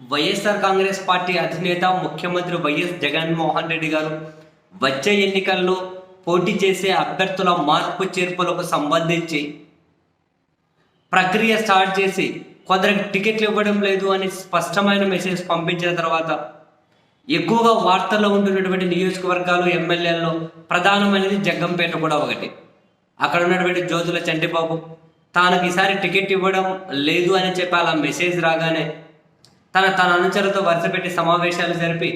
YSR Congress party అధినేత ముఖ్యమంత్రి YS Jaganmohan Reddy గారు వచ్చే ఎన్నికల్లో పోటీ చేసే అభ్యర్థుల మార్పు చేర్పులకు సంబంధించి ప్రక్రియ స్టార్ట్ చేసి కొందరికి టికెట్లు ఇవ్వడం లేదు అని స్పష్టమైన మెసేజ్ పంపించిన తర్వాత ఎక్కువగా వార్తల్లో ఉంటున్నటువంటి నియోజకవర్గాలు ఎమ్మెల్యేల్లో ప్రధానమైనది జగ్గంపేట కూడా ఒకటి. అక్కడ ఉన్నటువంటి జ్యోతుల చంటిబాబు తానకి ఈసారి టికెట్ ఇవ్వడం లేదు అని చెప్పి అలా మెసేజ్ రాగానే తన తన అనుచరులతో వరుసపెట్టి సమావేశాలు జరిపి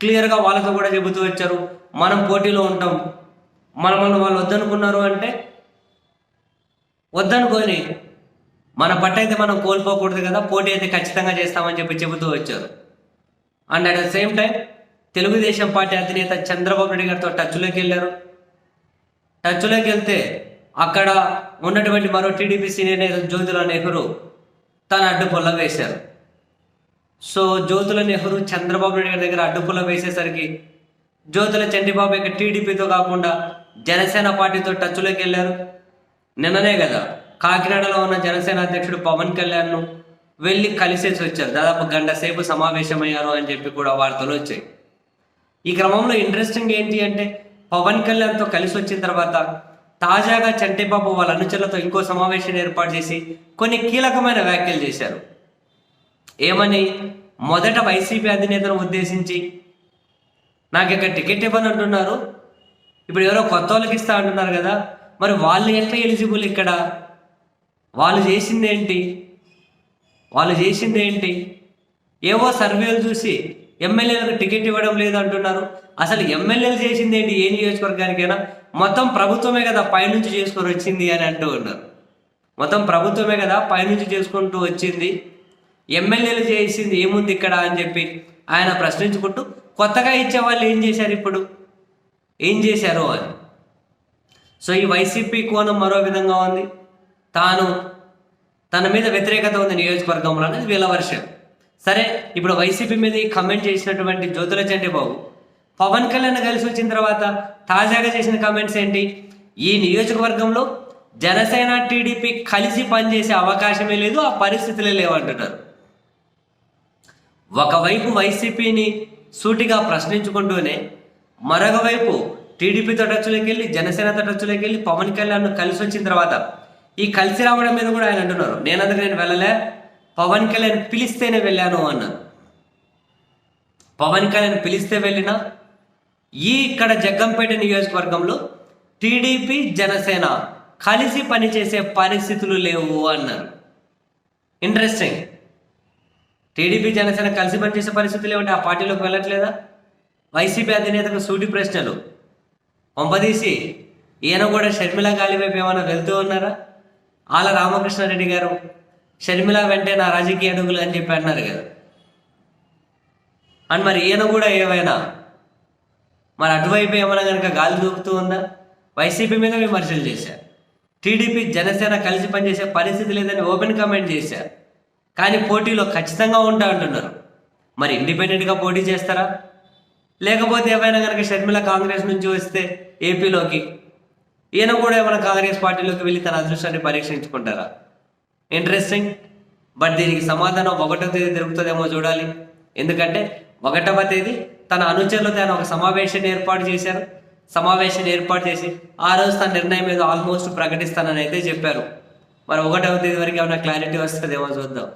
క్లియర్గా వాళ్ళతో కూడా చెబుతూ వచ్చారు. మనం పోటీలో ఉంటాం. మనమల్ని వాళ్ళు వద్దనుకున్నారు అంటే వద్దనుకొని మన పట్ట అయితే మనం కోల్పోకూడదు కదా పోటీ అయితే ఖచ్చితంగా చేస్తామని చెప్పి చెబుతూ వచ్చారు. And at the same time Telugu Desam party అధినేత చంద్రబాబు నాయుడు గారితో టచ్లోకి వెళ్ళారు. టచ్లోకి వెళ్తే అక్కడ ఉన్నటువంటి మరో టీడీపీ సీనియర్ నేత జ్యోతుల నెహ్రూ తన అడ్డుపుల్ల వేశారు. సో జ్యోతుల నెహ్రూ చంద్రబాబు నాయుడు గారి దగ్గర అడ్డుపుల్ల వేసేసరికి జ్యోతుల చంటిబాబు ఇక టీడీపీతో కాకుండా జనసేన పార్టీతో టచ్లోకి వెళ్ళారు. నిన్ననే కదా కాకినాడలో ఉన్న జనసేన అధ్యక్షుడు పవన్ కళ్యాణ్ను వెళ్ళి కలిసేసి వచ్చారు. దాదాపు గంట సేపు సమావేశమయ్యారు అని చెప్పి కూడా వార్తలు వచ్చాయి. ఈ క్రమంలో ఇంట్రెస్టింగ్ ఏంటి అంటే పవన్ కళ్యాణ్తో కలిసి వచ్చిన తర్వాత తాజాగా చంటిబాబు వాళ్ళ అనుచరులతో ఇంకో సమావేశాన్ని ఏర్పాటు చేసి కొన్ని కీలకమైన వ్యాఖ్యలు చేశారు. ఏమని? మొదట వైసీపీ అధినేతను ఉద్దేశించి. నాకు ఇక్కడ టికెట్ ఇవ్వని అంటున్నారు ఇప్పుడు ఎవరో కొత్త వాళ్ళకి ఇస్తా అంటున్నారు కదా మరి వాళ్ళు ఎట్లా ఎలిజిబుల్ ఇక్కడ? వాళ్ళు చేసింది ఏంటి వాళ్ళు చేసింది ఏంటి ఏవో సర్వేలు చూసి ఎమ్మెల్యేలకు టికెట్ ఇవ్వడం లేదు అంటున్నారు అసలు ఎమ్మెల్యేలు చేసింది ఏంటి ఏ నియోజకవర్గానికైనా? మొత్తం ప్రభుత్వమే కదా పైనుంచి చేసుకొని వచ్చింది అని అంటూ ఉన్నారు. మొత్తం ప్రభుత్వమే కదా పైనుంచి చేసుకుంటూ వచ్చింది. ఎమ్మెల్యేలు చేసింది ఏముంది ఇక్కడ అని చెప్పి ఆయన ప్రశ్నించుకుంటూ కొత్తగా ఇచ్చే వాళ్ళు ఏం చేశారు ఇప్పుడు? ఏం చేశారు అని. సో ఈ వైసీపీ కోణం మరో విధంగా ఉంది. తాను తన మీద వ్యతిరేకత ఉంది నియోజకవర్గంలో అనేది వీళ్ళ వర్షం. సరే ఇప్పుడు వైసీపీ మీద ఈ కమెంట్ చేసినటువంటి జ్యోతుల చంటి బాబు పవన్ కళ్యాణ్ కలిసి వచ్చిన తర్వాత తాజాగా చేసిన కమెంట్స్ ఏంటి? ఈ నియోజకవర్గంలో జనసేన టీడీపీ కలిసి పనిచేసే అవకాశమే లేదు ఆ పరిస్థితులే లేవంటున్నారు. ఒకవైపు వైసీపీని సూటిగా ప్రశ్నించుకుంటూనే మరొక వైపు టీడీపీతో టచ్లోకి వెళ్ళి జనసేనతో టచ్లోకి వెళ్ళి పవన్ కళ్యాణ్ కలిసి వచ్చిన తర్వాత ఈ కలిసి రావడం మీద కూడా ఆయన అంటున్నారు. నేను అందుకు నేను వెళ్ళలే? పవన్ కళ్యాణ్ పిలిస్తేనే వెళ్ళాను అన్నారు. పవన్ కళ్యాణ్ పిలిస్తే వెళ్ళినా ఈ ఇక్కడ జగ్గంపేట నియోజకవర్గంలో టీడీపీ జనసేన కలిసి పనిచేసే పరిస్థితులు లేవు అన్నారు. ఇంట్రెస్టింగ్. టీడీపీ జనసేన కలిసి పనిచేసే పరిస్థితులు ఏమంటే ఆ పార్టీలోకి వెళ్ళట్లేదా? వైసీపీ అధినేతకు సూటి ప్రశ్నలు. పంపదీసి ఈయన కూడా షర్మిల గాలి వైపు ఏమైనా వెళ్తూ ఉన్నారా? ఆల రామకృష్ణారెడ్డి గారు షర్మిల వెంటే నా రాజకీయ అడుగులు అని చెప్పి అన్నారు కదా. అండ్ మరి ఈయన కూడా ఏమైనా? మరి అటువైపు ఏమైనా కనుక గాలి దూకుతూ ఉందా? వైసీపీ మీద విమర్శలు చేశారు. టీడీపీ జనసేన కలిసి పనిచేసే పరిస్థితి లేదని ఓపెన్ కామెంట్ చేశారు. కానీ పోటీలో ఖచ్చితంగా ఉంటా అంటున్నారు. మరి ఇండిపెండెంట్గా పోటీ చేస్తారా? లేకపోతే ఏమైనా కనుక షర్మిల కాంగ్రెస్ నుంచి వస్తే ఏపీలోకి ఈయన కూడా ఏమైనా కాంగ్రెస్ పార్టీలోకి వెళ్ళి తన అదృష్టాన్ని పరీక్షించుకుంటారా? ఇంట్రెస్టింగ్ బట్ దీనికి సమాధానం ఒకటో తేదీ దొరుకుతుందేమో చూడాలి. ఎందుకంటే ఒకటవ తేదీ తన అనుచరులతో ఆయన ఒక సమావేశాన్ని ఏర్పాటు చేశారు. సమావేశాన్ని ఏర్పాటు చేసి ఆ రోజు తన నిర్ణయం మీద ఆల్మోస్ట్ ప్రకటిస్తానని అయితే చెప్పారు. మరి ఒకటవ తేదీ వరకు ఏమైనా క్లారిటీ వస్తుందేమో చూద్దాం.